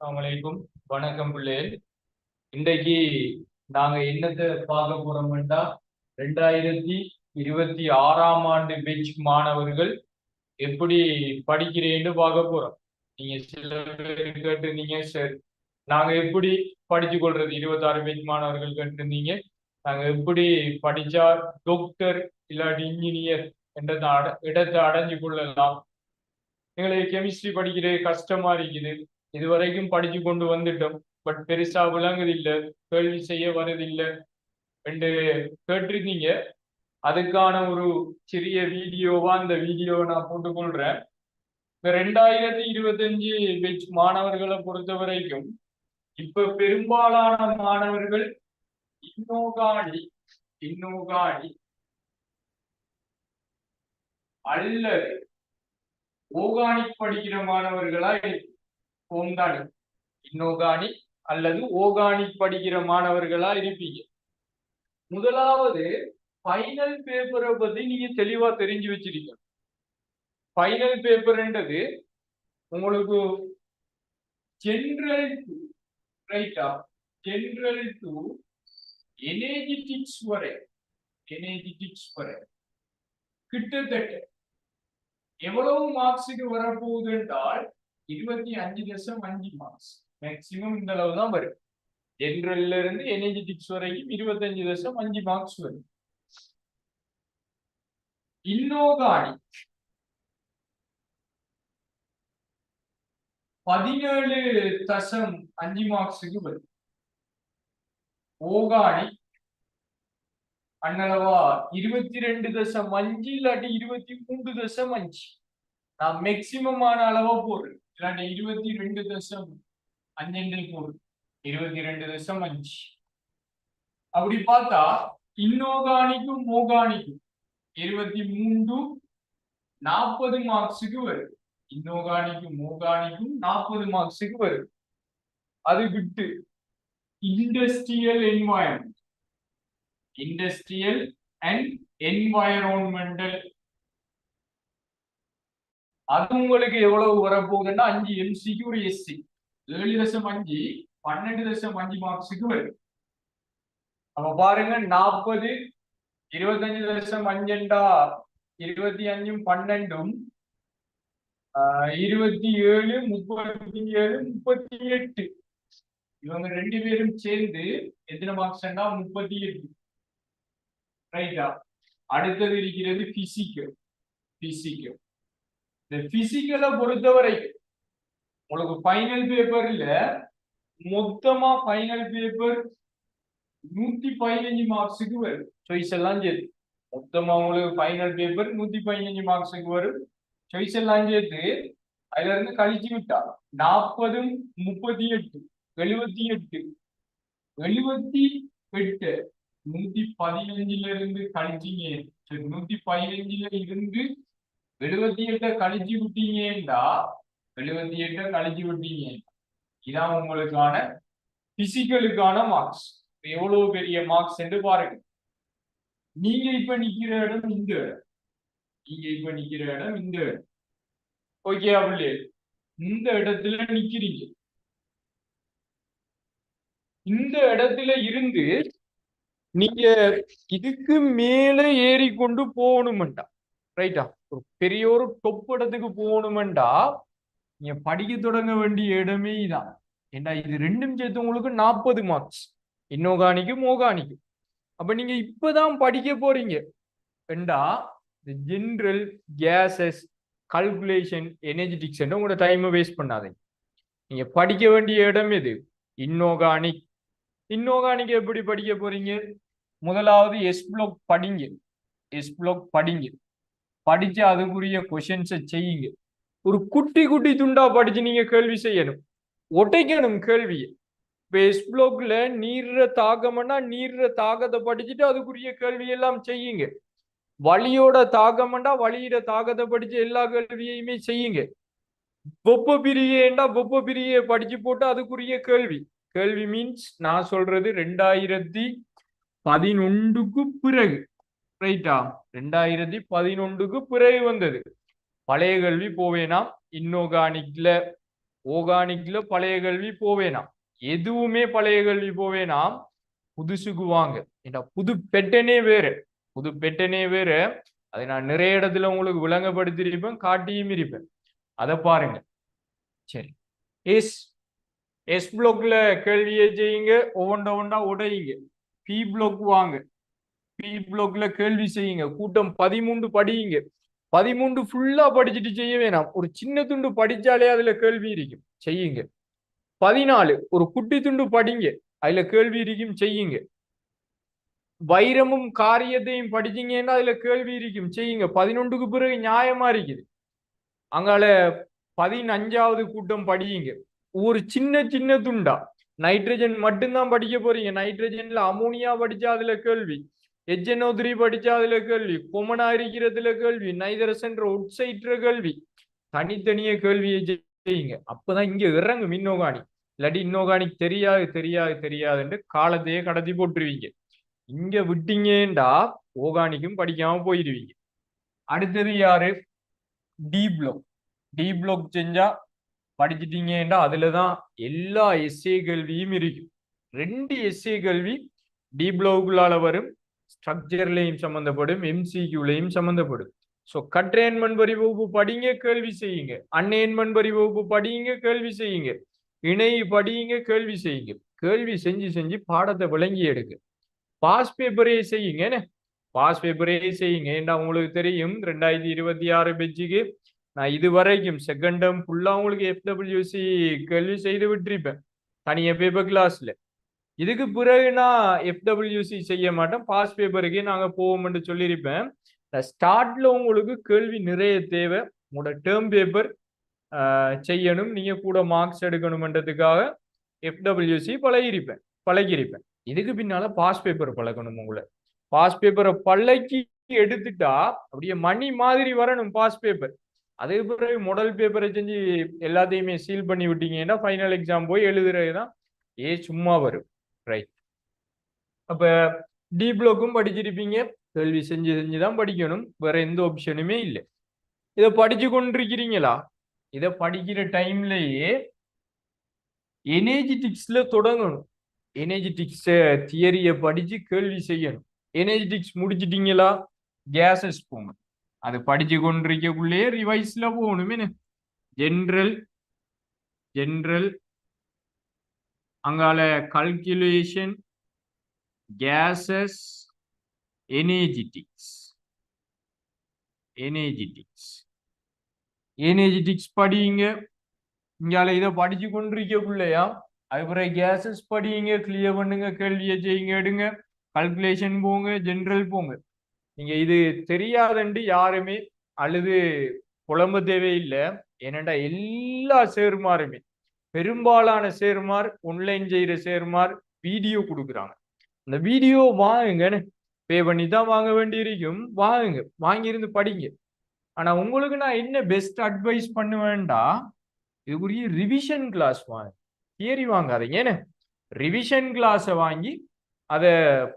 அலைக்கும். வணக்கம் பிள்ளைகள் இன்றைக்கு நாங்க என்னத்தை பார்க்க போறோம்டா ரெண்டாயிரத்தி இருபத்தி ஆறாம் ஆண்டு பெஞ்ச் மாணவர்கள் எப்படி படிக்கிறேன்னு பார்க்க போறோம். நீங்க சில பேர் கேட்டிருந்தீங்க சரி. நாங்க எப்படி படிச்சு கொள்றது இருபத்தாறு பெஞ்ச் மாணவர்கள் கேட்டிருந்தீங்க. நாங்க எப்படி படிச்சா டாக்டர் இல்லாட்டி இன்ஜினியர் என்ற அட- இடத்தை அடைஞ்சு கொள்ளலாம். எங்களுக்கு கெமிஸ்ட்ரி படிக்கிறது கஷ்டமா இருக்குது. இதுவரைக்கும் படிச்சு கொண்டு வந்துட்டோம். பட் பெருசா விளங்குது இல்ல. கேள்வி செய்ய வருதில்ல என்று கேட்டிருந்தீங்க அதுக்கான ஒரு சிறிய வீடியோவா இந்த வீடியோவை நான் போட்டுக்கொள்றேன். இந்த ரெண்டாயிரத்தி இருபத்தஞ்சு பெச் மாணவர்களை பொறுத்த வரைக்கும் இப்ப பெரும்பாலான மாணவர்கள் இன்னோகாடி இன்னோகாடி அல்லது ஓகானிக் படிக்கிற மாணவர்களா இருக்கு. ஓம்கானிக் இன்னோகானிக் அல்லது ஓகானிக் படிக்கிற மாணவர்களா இருப்பீங்க. முதலாவது ஃபைனல் பேப்பரை பத்தி நீங்க தெளிவா தெரிஞ்சு வச்சிருக்கீங்க ஃபைனல் பேப்பர்ன்றது உங்களுக்கு ஜென்ரல் டு ரைட்டா ஜென்ரல் டு எனர்ஜெட்டிக்ஸ் வரை எனர்ஜெட்டிக்ஸ் வரை கிட்டத்தட்ட எவ்வளவு மார்க்ஸுக்கு வரப்போகுது என்றால் இருபத்தி அஞ்சு தசம் அஞ்சு மார்க்ஸ் மேக்சிமம் இந்த அளவு தான் வரும். ஜென்ரல்ல இருந்து எனர்ஜெட்டிக்ஸ் வரைக்கும் இருபத்தஞ்சு தசம் அஞ்சு மார்க்ஸ் வரும். இன்னோகானிக் பதினேழு தசம் அஞ்சு மார்க்ஸுக்கு வரும். ஓகானிக் அண்ணளவா இருபத்தி ரெண்டு தசம் அஞ்சு இல்லாட்டி இருபத்தி மூன்று தசம் அஞ்சு. நான் மேக்சிமமான அளவா போடுறேன் இல்லாட்டி இருபத்தி ரெண்டு தசம் அஞ்சு போடுறேன் இருபத்தி ரெண்டு தசம் அஞ்சு. அப்படி பார்த்தா இன்னோகானிக்கும் மோகானிக்கும் இருபத்தி மூன்று நாற்பது மார்க்ஸுக்கு வருது இன்னோகானிக்கும் மோகானிக்கும் நாற்பது மார்க்ஸுக்கு வருது அது விட்டு industrial environment industrial and environmental அது உங்களுக்கு எவ்வளவு வரப்போகுதுன்னா அஞ்சு எம்சிக்கு ஒரு எஸ்சி ஏழு லட்சம் அஞ்சு பன்னெண்டு லட்சம் அஞ்சு மார்க்ஸுக்கு வரும். அப்ப பாருங்க நாற்பது இருபத்தஞ்சு லட்சம் அஞ்சண்டா இருபத்தி அஞ்சும் பன்னெண்டும் ஆஹ் இருபத்தி ஏழு முப்பத்தி ஏழு முப்பத்தி எட்டு இவங்க ரெண்டு பேரும் சேர்ந்து எத்தனை மார்க்ஸ்னா முப்பத்தி எட்டு ரைட்டா அடுத்தது இருக்கிறது பிசிக்கல் பிசிக்கல் இந்த பிசிக்கலை பொறுத்தவரை உங்களுக்கு ஃபைனல் பேப்பர்ல மொத்தமா ஃபைனல் பேப்பர் நூத்தி பதினஞ்சு மார்க்ஸுக்கு வரும். சாய்ஸ் எல்லாம் சேர்த்து. மொத்தமா உங்களுக்கு ஃபைனல் பேப்பர் நூத்தி பதினஞ்சு மார்க்ஸுக்கு வரும். சாய்ஸ் எல்லாம் சேர்த்து அதுல இருந்து கழிச்சு விட்டா நாற்பதும் முப்பத்தி எட்டு எழுபத்தி எட்டு. எழுபத்தி எட்டு நூத்தி பதினஞ்சுல இருந்து கழிச்சிங்க சரி, நூத்தி பதினஞ்சுல இருந்து எழுபத்தி எட்டை கழிச்சு விட்டீங்கன்னா எழுபத்தி எட்டை கழிச்சு விட்டீங்க இதான் உங்களுக்கான பிசிக்கலுக்கான மார்க்ஸ் எவ்வளவு பெரிய மார்க்ஸ் என்று பாருங்க. நீங்க இப்ப நிக்கிற இடம் இந்த இடம். நீங்க இப்ப நிக்கிற இடம் இந்த இடம். ஓகே அப்படியே இந்த இடத்துல நிக்கிறீங்க. இந்த இடத்துல இருந்து நீங்க இதுக்கு மேல ஏறி கொண்டு போகணும்டா ரைட்டா ஒரு பெரிய ஒரு டொப் இடத்துக்கு போகணுமெண்டா நீங்க படிக்க தொடங்க வேண்டிய இடமே தான் ஏண்டா இது ரெண்டும் சேர்த்து உங்களுக்கு நாற்பது மார்க்ஸ் இன்னோகானிக்கும் மோகானிக்கும் அப்ப நீங்க இப்பதான் படிக்க போறீங்க. ஏண்டா இந்த ஜென்ரல் கேசஸ் கல்குலேஷன் எனர்ஜெட்டிக்ஸ் உங்களோட டைமை வேஸ்ட் பண்ணாதீங்க. நீங்க படிக்க வேண்டிய இடம் எது? இன்னோகானிக். இன்னோகானிக் எப்படி படிக்க போறீங்க? முதலாவது எஸ் பிளாக் படிங்க. எஸ் பிளாக் படிங்க. படிச்சு அதுக்குரிய கொஷின்ஸை செய்யுங்க. ஒரு குட்டி குட்டி துண்டா படிச்சு நீங்க கேள்வி செய்யணும். ஒட்டைக்கணும் கேள்வியை. இப்போ எஸ் பிளாக்ல நீர்ற தாக்கம்னா நீர்ற தாகத்தை படிச்சுட்டு அதுக்குரிய கேள்வி எல்லாம் செய்யுங்க. வழியோட தாகமண்டா வழியிட தாகத்தை படிச்சு எல்லா கேள்வியையுமே செய்யுங்க. வெப்ப பிரியேண்டா வெப்ப பிரியை படிச்சு போட்டு அதுக்குரிய கேள்வி. கேள்வி மீன்ஸ் நான் சொல்றது ரெண்டாயிரத்தி பதினொன்றுக்கு பிறகு. ரைட்டா ரெண்டாயிரத்தி பதினொன்றுக்கு பிறகு வந்தது. பழைய கல்வி போவேனா இன்னோகானிக்ல ஓர்கானிக்ல பழைய கல்வி போவேனாம் எதுவுமே பழைய கல்வி போவேனாம் புதுசுக்கு வாங்க. ஏன்னா புது பெட்டனே வேறு. புது பெட்டனே வேறு. அதை நான் நிறைய இடத்துல உங்களுக்கு விளங்கப்படுத்தியிருப்பேன் காட்டியும் இருப்பேன். அதை பாருங்க. சரி. எஸ் எஸ் பிளாக்ல கேள்வியை செய்யுங்க. ஒவ்வொன்றா ஒன்றா உடையுங்க. பி பிளாக் வாங்க. பி பிளாக்ல கேள்வி செய்யுங்க. கூட்டம் பதிமூன்று படியுங்க. பதிமூன்று ஃபுல்லா படிச்சுட்டு செய்ய வேணாம். ஒரு சின்ன துண்டு படிச்சாலே அதுல கேள்வி இருக்கும். செய்யுங்க. பதினாலு ஒரு குட்டி துண்டு படிங்க. அதுல கேள்வி இருக்கும். செய்யுங்க. வைரமும் காரியத்தையும் படிச்சீங்கன்னா அதுல கேள்வி இருக்கும். செய்யுங்க. பதினொன்றுக்கு பிறகு நியாயமா இருக்குது. அங்கால பதினஞ்சாவது கூட்டம் படியுங்க. ஒரு சின்ன சின்ன துண்டா? நைட்ரஜன் மட்டும்தான் படிக்க போறீங்க. நைட்ரஜன்ல அமோனியா படிச்சா அதுல கேள்வி. எச்என்ஓ த்ரீ படிச்சா அதுல கேள்வி கொமனா இருக்கிறதுல கேள்வி நைதரசன்ற ஒட்சைட்ற கேள்வி. தனித்தனிய கேள்வியை செய்யுங்க அப்பதான் இங்க இறங்கும் இன்னோகாணி. இல்லாட்டி இன்னோகானிக் தெரியாது தெரியாது தெரியாதுன்ட்டு காலத்தையே கடத்தி போட்டுருவீங்க. இங்க விட்டீங்கடா ஓகானிக்கும் படிக்காம போயிடுவீங்க அடுத்தது யாரு? D black. டி பிளாக் செஞ்சா படிச்சிட்டீங்கடா அதுலதான் எல்லா எஸ்ஏ கல்வியும் இருக்கும். ரெண்டு எஸ்ஏ கல்வி டி பிளாக்குள்ளால வரும். ஸ்ட்ரக்சர்லையும் சம்மந்தப்படும் எம்சிக்யூலையும் சம்மந்தப்படும் ஸோ கற்றேன் மண்பரி வகுப்பு படிங்க கேள்வி செய்யுங்க. அன்னையன் மண்பரி வகுப்பு படியுங்க கேள்வி செய்யுங்க. இணை படியுங்க கேள்வி செய்யுங்க. கேள்வி செஞ்சு செஞ்சு பாடத்தை விளங்கி எடுங்க. பாஸ் பேப்பரே செய்யுங்க பாஸ் பேப்பரே செய்யுங்க. ஏன்னா உங்களுக்கு தெரியும்? ரெண்டாயிரத்தி இருபத்தி ஆறு பெஞ்சுக்கு நான் இது வரைக்கும் செகண்ட் டேர்ம் ஃபுல்லா உங்களுக்கு எஃப்டபிள்யூசி கேள்வி செய்து விட்டிருப்பேன். தனியா பேப்பர் கிளாஸ்ல இதுக்கு பிறகு நான் எஃப்டபிள்யூசி செய்ய மாட்டேன். பாஸ் பேப்பருக்கே நாங்கள் போவோம்னு சொல்லியிருப்பேன். ஸ்டார்ட்ல உங்களுக்கு கேள்வி நிறைய தேவை. உங்களோட டேர்ம் பேப்பர் செய்யணும். நீங்கள் கூட மார்க்ஸ் எடுக்கணும்ன்றதுக்காக எஃப்டபிள்யூசி பழகிருப்பேன் பழகிருப்பேன் இதுக்கு பின்னால பாஸ் பேப்பர் பழகணும் உங்களை. பாஸ் பேப்பரை பழக்கி எடுத்துட்டா அப்படியே மணி மாதிரி வரணும் பாஸ் பேப்பர் அதுக்கு பிறகு மாடல் பேப்பரை செஞ்சு எல்லாத்தையுமே சீல் பண்ணி விட்டீங்கன்னா ஃபைனல் எக்ஸாம் போய் எழுதுறது தான் ஏ சும்மா வரும். ரைட் அப்ப டி பிளாக்கும் படிச்சிருப்பீங்க. கேள்வி செஞ்சு செஞ்சு தான் படிக்கணும். வேற எந்த ஆப்ஷனுமே இல்லை. இதை படிச்சு கொண்டிருக்கிறீங்களா? இதை படிக்கிற டைம்லயே எனர்ஜிட்டிக்ஸ்ல தொடங்கணும். எனர்ஜிட்டிக்ஸ் தியரியை படிச்சு கேள்வி செய்யணும். எனர்ஜிட்டிக்ஸ் முடிச்சிட்டீங்களா? கேசஸ் போகணும் அது படிச்சு கொண்டிருக்கக்குள்ளேயே ரிவைஸ்ல போகணுமே ஜென்ரல் ஜென்ரல் அங்கால calculation cases energetics energetics energetics படியுங்க. இங்கால இதை படிச்சு கொண்டிருக்கக்குள்ளையா அதுக்கப்புறம் கேசஸ் படியுங்க. கிளியர் பண்ணுங்க. கேள்வியை செய்யுங்க. எடுங்க. கல்குலேஷன் போங்க. ஜென்ரல் போங்க. நீங்க இது தெரியாதண்டு யாருமே அழுது புலம்ப தேவையில்லை. ஏனண்டா எல்லா சேர்மாருமே பெரும்பாலான சேர்மார் ஒன்லைன் செய்கிற சேர்மார் வீடியோ கொடுக்குறாங்க. அந்த வீடியோ வாங்குங்கன்னு பே பண்ணி தான் வாங்க வேண்டியிருக்கும். வாங்குங்க வாங்கியிருந்து படிங்க. ஆனால் உங்களுக்கு நான் என்ன பெஸ்ட் அட்வைஸ் பண்ணுவேன்டா? இதுக்குரிய ரிவிஷன் கிளாஸ் வாங்க. தியரி வாங்காதீங்க. ஏன்னு? ரிவிஷன் கிளாஸை வாங்கி அதை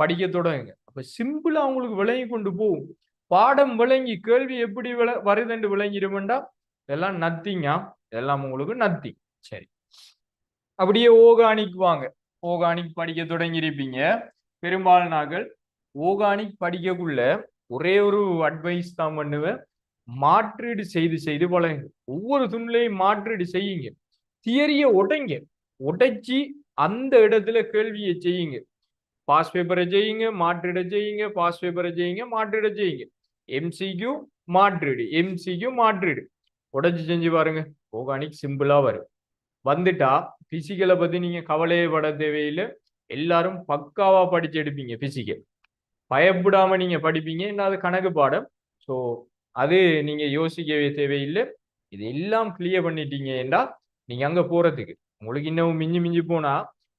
படிக்க தொடங்குங்க. அப்போ சிம்பிளாக உங்களுக்கு விளங்கி கொண்டு போகும். பாடம் விளங்கி கேள்வி எப்படி விள வருதுன்னு விளங்கிடுமெண்டா? இதெல்லாம் நத்திங்கா இதெல்லாம் உங்களுக்கு நத்தி சரி. அப்படியே ஓகானிக் வாங்க. ஓகானிக் படிக்க தொடங்கியிருப்பீங்க. பெரும்பாலானாக்கள் ஓகானிக் படிக்கக்குள்ள ஒரே ஒரு அட்வைஸ் தான் பண்ணுவேன். மாற்றீடு செய்து செய்து பழகுங்க. ஒவ்வொரு துண்லையும் மாற்றீடு செய்யுங்க. தியரிய உடைங்க உடைச்சி அந்த இடத்துல கேள்வியை செய்யுங்க. பாஸ் பேப்பரை செய்யுங்க மாற்றிட செய்யுங்க. பாஸ் பேப்பரை செய்யுங்க மாற்றிட செய்யுங்க. எம்சிக்யூ மாற்றீடு. எம்சிக்யூ மாற்றீடு. உடைச்சு செஞ்சு பாருங்க. ஓகானிக் சிம்பிளா வரும். வந்துட்டா பிசிக்கலை பத்தி நீங்க கவலையே பட தேவையில்லை. எல்லாரும் பக்காவாக படித்து எடுப்பீங்க பிசிக்கல் பயப்படாமல் நீங்க படிப்பீங்க. என்ன அது கணக்கு பாடம். ஸோ அது நீங்க யோசிக்கவே தேவையில்லை. இது எல்லாம் கிளியர் பண்ணிட்டீங்கன்னா நீங்க அங்க போறதுக்கு. உங்களுக்கு இன்னமும் மிஞ்சி மிஞ்சி போனா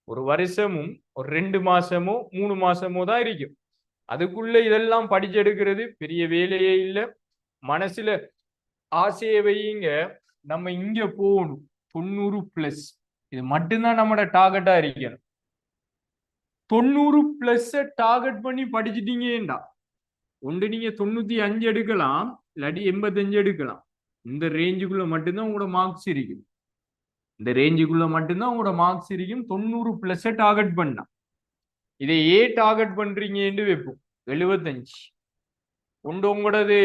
ஒரு வருஷமும் ஒரு ரெண்டு மாசமோ மூணு மாசமோ தான் இருக்கும். அதுக்குள்ள இதெல்லாம் படிச்செடுக்கிறது பெரிய வேலையே இல்லை. மனசுல ஆசையை வையுங்க. நம்ம இங்க போகணும். தொண்ணூறு பிளஸ் இது மட்டும்தான் நம்மளோட டார்கெட்டா இருக்கிறது தொண்ணூறு பிளஸ் டார்கெட் பண்ணி படிச்சிட்டீங்கடா. ஒன்று நீங்க தொண்ணூத்தி அஞ்சு எடுக்கலாம் இல்லாட்டி எண்பத்தஞ்சு எடுக்கலாம். இந்த ரேஞ்சுக்குள்ள மட்டும்தான் உங்களோட மார்க்ஸ் இருக்கும். இந்த ரேஞ்சுக்குள்ள மட்டும்தான் உங்களோட மார்க்ஸ் இருக்கும். தொண்ணூறு பிளஸ் டார்கெட் பண்ணா. இதை ஏ டார்கெட் பண்றீங்கன்னு வைப்போம். எழுபத்தஞ்சு. உண்டு உங்களோடது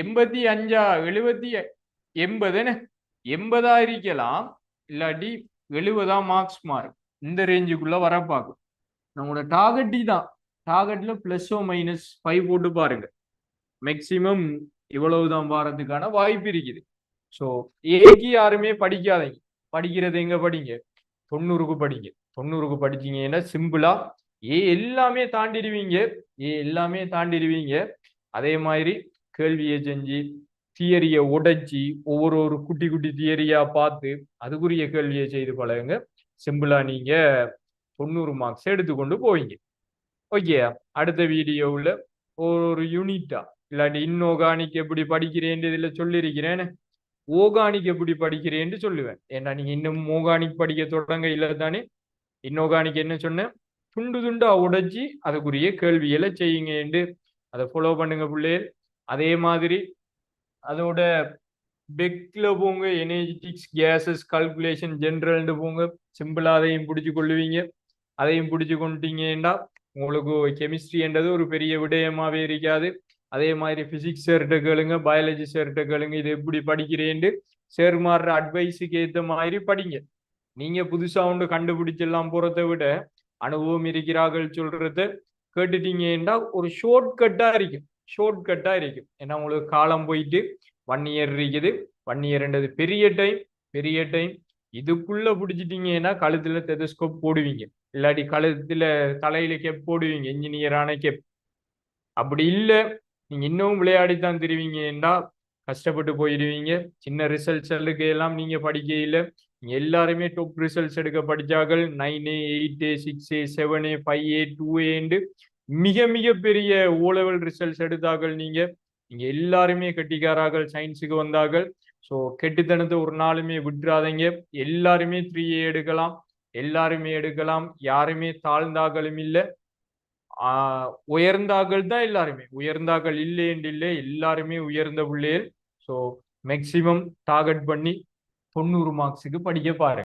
எண்பத்தி அஞ்சா? எழுபத்தி எண்பதுன்னு எண்பதா இருக்கலாம். இல்லாட்டி எழுபதா மார்க்ஸ் மாறும் இந்த ரேஞ்சுக்குள்ள வர பார்க்கும் நம்மளோட டார்கெட் தான். டார்கெட்டில் ப்ளஸ்ஸோ மைனஸ் ஃபைவ் போட்டு பாருங்க. மேக்சிமம் இவ்வளவுதான் வாரத்துக்கான வாய்ப்பு இருக்குது. ஸோ ஏக்கு யாருமே படிக்காதீங்க. படிக்கிறது எங்க படிங்க? தொண்ணூறுக்கு படிங்க. தொண்ணூறுக்கு படிச்சீங்கன்னா சிம்பிளா ஏ எல்லாமே தாண்டிடுவீங்க. ஏ எல்லாமே தாண்டிடுவீங்க. அதே மாதிரி கேள்வியை செஞ்சு தியரியை உடைச்சி ஒவ்வொரு ஒரு குட்டி குட்டி தியரியா பார்த்து அதுக்குரிய கேள்வியை செய்து பழகுங்க சிம்பிளா நீங்க தொண்ணூறு மார்க்ஸ் எடுத்துக்கொண்டு போவீங்க. ஓகே அடுத்த வீடியோவில் ஒரு ஒரு யூனிட்டா இல்லாட்டி இன்ஆர்கானிக் எப்படி படிக்கிறேன் இதில் சொல்லியிருக்கிறேன்னு ஓகானிக் எப்படி படிக்கிறேன்னு சொல்லுவேன். ஏன்னா நீங்க இன்னும் ஓகானிக் படிக்க தொடங்க இல்லை தானே? இன்ஆர்கானிக் என்ன சொன்னேன்? துண்டு துண்டா உடைச்சி அதுக்குரிய கேள்விகளை செய்யுங்க என்று. அதை ஃபாலோ பண்ணுங்க பிள்ளைகள் அதே மாதிரி அதோட பெக்ல போங்க எனர்ஜெட்டிக்ஸ் கேசஸ் கால்குலேஷன் ஜென்ரல்னு போங்க. சிம்பிளா அதையும் பிடிச்சு கொள்ளுவீங்க. அதையும் பிடிச்சு கொண்டுட்டீங்கன்னா உங்களுக்கு கெமிஸ்ட்ரின்றது ஒரு பெரிய விடயமாவே இருக்காது. அதே மாதிரி பிசிக்ஸ் சேர்ட்ட கேளுங்க பயாலஜி சேர்ட்ட கேளுங்க இது எப்படி படிக்கிறேன்ட்டு சேர் மாறுற அட்வைஸுக்கு ஏற்ற மாதிரி படிங்க. நீங்க புதுசா ஒன்று கண்டுபிடிச்செல்லாம் போகிறத விட அனுபவம் இருக்கிறார்கள் சொல்றத கேட்டுட்டீங்கன்னா ஒரு ஷார்ட் கட்டா இருக்கும். ஷார்ட்கட்டாக இருக்கும். ஏன்னா உங்களுக்கு காலம் போயிட்டு ஒன் இயர் இருக்குது. ஒன் இயர்ன்றது பெரிய டைம் பெரிய டைம் இதுக்குள்ள பிடிச்சிட்டீங்கன்னா கழுத்துல தெதஸ்கோப் போடுவீங்க. இல்லாட்டி கழுத்துல தலையில கெப் போடுவீங்க. இன்ஜினியரான கெப் அப்படி இல்லை. நீங்க இன்னும் விளையாடித்தான் தெரிவிங்கன்னா கஷ்டப்பட்டு போயிடுவீங்க. சின்ன ரிசல்ட்ஸ் எல்லாம் நீங்கள் படிக்கையில். நீங்க எல்லாருமே டாப் ரிசல்ட்ஸ் எடுக்க படிச்சார்கள். Nine eight eight seven six A five A two and மிக மிக பெரிய ஓலெவல் ரிசல்ட்ஸ் எடுத்தார்கள் நீங்க. நீங்க எல்லாருமே கட்டிக்காரார்கள் சயின்ஸுக்கு வந்தார்கள். ஸோ கெட்டுத்தனத்தை ஒரு நாளுமே விட்டுறாதீங்க. எல்லாருமே த்ரீ ஏ எடுக்கலாம். எல்லாருமே எடுக்கலாம். யாருமே தாழ்ந்தார்களும் இல்லை. உயர்ந்தார்கள் தான் எல்லாருமே. உயர்ந்தார்கள் இல்லை என்று இல்லை எல்லாருமே உயர்ந்த பிள்ளைகள். ஸோ மேக்சிமம் டார்கெட் பண்ணி தொண்ணூறு மார்க்ஸுக்கு படிக்க பாருங்க.